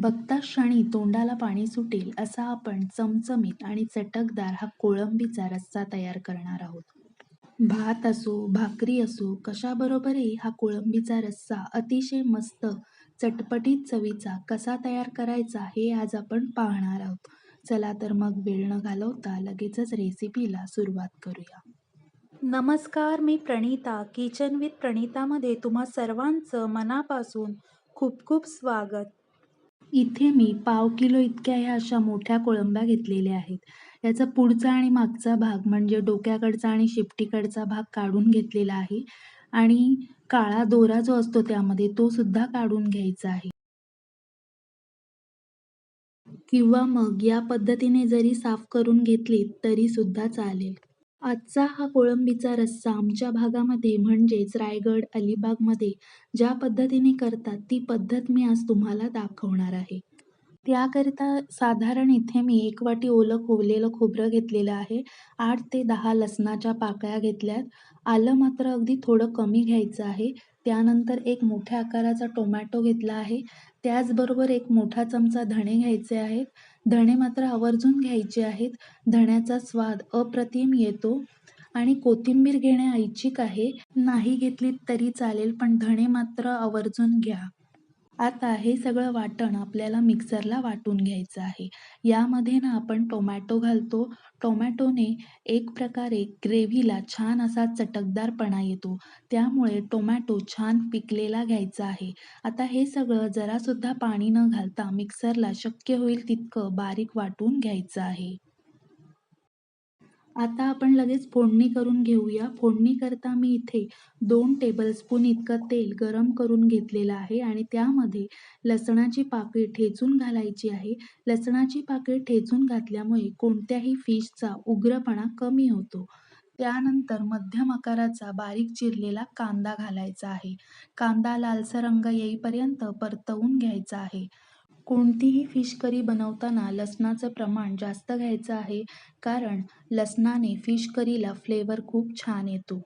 बघता क्षणी तोंडाला पाणी सुटेल असा आपण चमचमीत आणि चटकदार हा कोळंबीचा रस्सा तयार करणार आहोत. भात असो, भाकरी असो कशाबरोबरही हा कोळंबीचा रस्सा अतिशय मस्त चटपटीत चवीचा कसा तयार करायचा हे आज आपण पाहणार आहोत. चला तर मग वेळ न घालवता लगेचच रेसिपीला सुरुवात करूया. नमस्कार मी प्रणिता किचन विथ प्रणितामध्ये तुम्हा सर्वांचं मनापासून खूप खूप स्वागत. इथे मी पाव किलो इतक्या ह्या अशा मोठ्या कोळंब्या घेतलेल्या आहेत. याचा पुढचा आणि मागचा भाग म्हणजे डोक्याकडचा आणि शेपटीकडचा भाग काढून घेतलेला आहे आणि काळा दोरा जो असतो त्यामध्ये तो सुद्धा काढून घ्यायचा आहे. किंवा मग या पद्धतीने जरी साफ करून घेतली तरी सुद्धा चालेल. आजचा हा कोळंबीचा रस्सा आमच्या भागामध्ये म्हणजेच रायगड, अलिबागमध्ये ज्या पद्धतीने करतात ती पद्धत मी आज तुम्हाला दाखवणार आहे. त्याकरिता साधारण इथे मी एक वाटी ओलं खोवलेलं खोबरं घेतलेलं आहे. आठ ते दहा लसणाच्या पाकळ्या घेतल्यात. आलं मात्र अगदी थोडं कमी घ्यायचं आहे. त्यानंतर एक मोठ्या आकाराचा टोमॅटो घेतला आहे. त्याचबरोबर एक मोठा चमचा धणे घ्यायचे आहेत. धणे मात्र आवर्जून घ्यायचे आहेत. धण्याचा स्वाद अप्रतिम येतो आणि कोथिंबीर घेणे ऐच्छिक आहे. नाही घेतलीत तरी चालेल पण धणे मात्र आवर्जून घ्या. आता हे सगळं वाटण आपल्याला मिक्सरला वाटून घ्यायचं आहे. यामध्ये ना आपण टोमॅटो घालतो. टोमॅटोने एक प्रकारे ग्रेव्हीला छान असा चटकदारपणा येतो. त्यामुळे टोमॅटो छान पिकलेला घ्यायचा आहे. आता हे सगळं जरासुद्धा पाणी न घालता मिक्सरला शक्य होईल तितकं बारीक वाटून घ्यायचं आहे. आता आपण लगेच फोडणी करून घेऊया. फोडणी करता मी इथे दोन टेबलस्पून इतकं तेल गरम करून घेतलेलं आहे आणि त्यामध्ये लसणाची पाकळी ठेचून घालायची आहे. लसणाची पाकळी ठेचून घातल्यामुळे कोणत्याही फिशचा उग्रपणा कमी होतो. त्यानंतर मध्यम आकाराचा बारीक चिरलेला कांदा घालायचा आहे. कांदा लालसर रंग येईपर्यंत परतवून घ्यायचा आहे. कोणतीही फिश करी बनवताना लसणाचं प्रमाण जास्त घ्यायचं आहे कारण लसणाने फिश करीला फ्लेवर खूप छान येतो.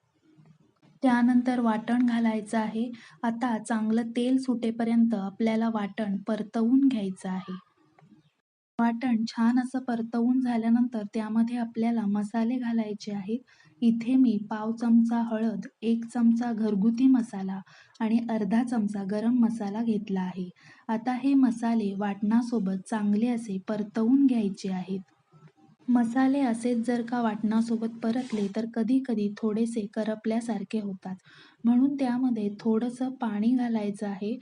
त्यानंतर वाटण घालायचं आहे. आता चांगलं तेल सुटेपर्यंत आपल्याला वाटण परतवून घ्यायचं आहे. वाटण छान असं परतवून झाल्यानंतर त्यामध्ये आपल्याला मसाले घालायचे आहेत. इथे मी पाव चमचा हळद, एक चमचा घरगुती मसाला आणि अर्धा चमचा गरम मसाला घेतला आहे. आता हे मसाले वाटणासोबत चांगले असे परतवून घ्यायचे आहेत. मसाले असेच जर का वाटणासोबत परतले तर कधी कधी थोडेसे करपल्यासारखे होतात. म्हणून त्यामध्ये थोडंसं पाणी घालायचं आहे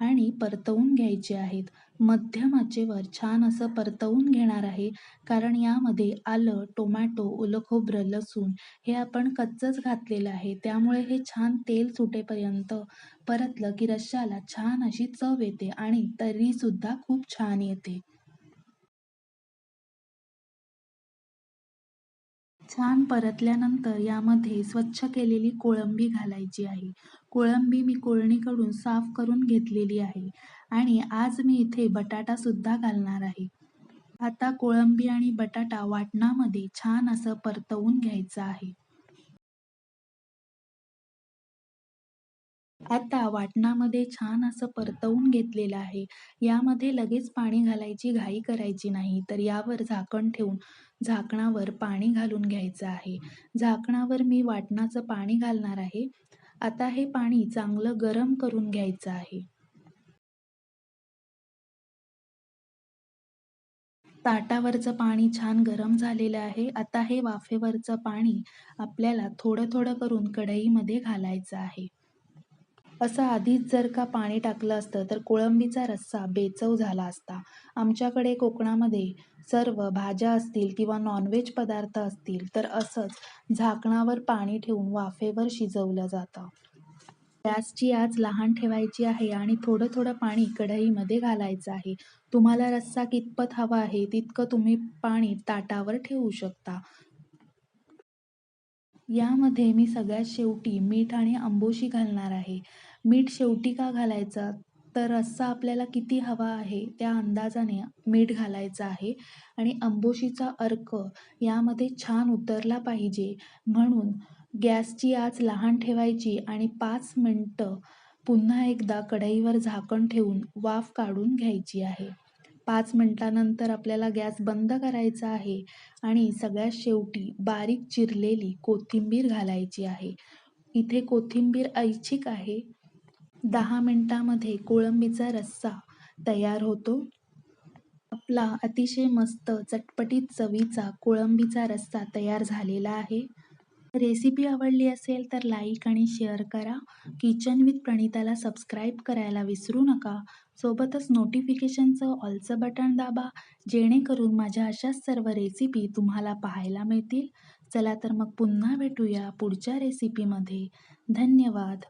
आणि परतवून घ्यायचे आहेत. मध्यम आचेवर छान असं परतवून घेणार आहे कारण यामध्ये आलं, टोमॅटो, ओलं खोबरं, लसूण हे आपण कच्चंच घातलेलं आहे. त्यामुळे हे छान तेल सुटेपर्यंत परतलं की रश्श्याला छान अशी चव येते आणि तर्रीसुद्धा खूप छान येते. छान परतल्यानंतर यामध्ये स्वच्छ केलेली कोळंबी घालायची आहे. कोळंबी मी कोळणीकडून साफ करून घेतलेली आहे आणि आज मी इथे बटाटासुद्धा घालणार आहे. आता कोळंबी आणि बटाटा वाटणामध्ये छान असं परतवून घ्यायचं आहे. आता वाटणामध्ये छान असं परतवून घेतलेलं आहे. यामध्ये लगेच पाणी घालायची घाई करायची नाही. तर यावर झाकण ठेवून झाकणावर पाणी घालून घ्यायचं आहे. झाकणावर मी वाटणाचं पाणी घालणार आहे. आता हे पाणी चांगलं गरम करून घ्यायचं आहे. ताटावरचं पाणी छान गरम झालेलं आहे. आता हे वाफेवरचं पाणी आपल्याला थोडं थोडं करून कढईमध्ये घालायचं आहे. असं आधीच जर का पाणी टाकलं असतं तर कोळंबीचा रस्सा बेचव झाला असता. आमच्याकडे कोकणामध्ये सर्व भाज्या असतील किंवा नॉनव्हेज पदार्थ असतील तर असंच झाकणावर पाणी ठेवून वाफेवर शिजवलं जातं. गॅसची आच लहान ठेवायची आहे आणि थोडं थोडं पाणी कढईमध्ये घालायचं आहे. तुम्हाला रस्सा कितपत हवा आहे तितकं तुम्ही पाणी ताटावर ठेवू शकता. यामध्ये मी सगळ्यात शेवटी मीठ आणि आंबोशी घालणार आहे. मीठ शेवटी का घालायचं? तर रस्सा आपल्याला किती हवा आहे त्या अंदाजाने मीठ घालायचं आहे आणि अंबोशीचा अर्क यामध्ये छान उतरला पाहिजे. म्हणून गॅसची आच लहान ठेवायची आणि पाच मिनटं पुन्हा एकदा कढईवर झाकण ठेवून वाफ काढून घ्यायची आहे. पाच मिनटानंतर आपल्याला गॅस बंद करायचा आहे आणि सगळ्यात शेवटी बारीक चिरलेली कोथिंबीर घालायची आहे. इथे कोथिंबीर ऐच्छिक आहे. दहा मिनटामध्ये कोळंबीचा रस्सा तयार होतो. आपला अतिशय मस्त चटपटीत चवीचा कोळंबीचा रस्सा तयार झालेला आहे. रेसिपी आवडली असेल तर लाईक आणि शेअर करा. किचन विथ प्रणिताला सबस्क्राईब करायला विसरू नका. सोबतच नोटिफिकेशनचं ऑलचं बटन दाबा जेणेकरून माझ्या अशाच सर्व रेसिपी तुम्हाला पाहायला मिळतील. चला तर मग पुन्हा भेटूया पुढच्या रेसिपीमध्ये. धन्यवाद.